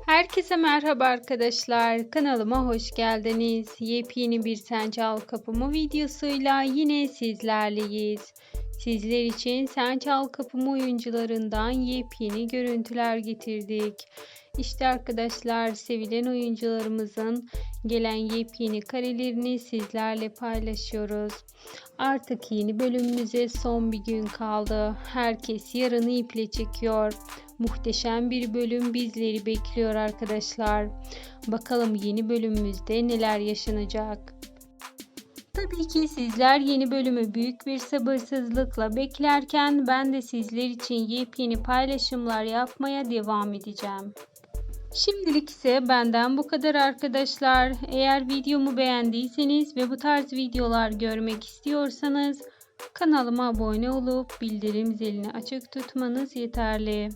Herkese merhaba arkadaşlar. Kanalıma hoş geldiniz. Yepyeni bir Sen Çal Kapımı videosuyla yine sizlerleyiz. Sizler için Sen Çal Kapımı oyuncularından yepyeni görüntüler getirdik. İşte arkadaşlar sevilen oyuncularımızın gelen yepyeni karelerini sizlerle paylaşıyoruz. Artık yeni bölümümüze son bir gün kaldı. Herkes yarını iple çekiyor. Muhteşem bir bölüm bizleri bekliyor arkadaşlar. Bakalım yeni bölümümüzde neler yaşanacak. Tabii ki sizler yeni bölümü büyük bir sabırsızlıkla beklerken ben de sizler için yepyeni paylaşımlar yapmaya devam edeceğim. Şimdilik ise benden bu kadar arkadaşlar. Eğer videomu beğendiyseniz ve bu tarz videolar görmek istiyorsanız kanalıma abone olup bildirim zilini açık tutmanız yeterli.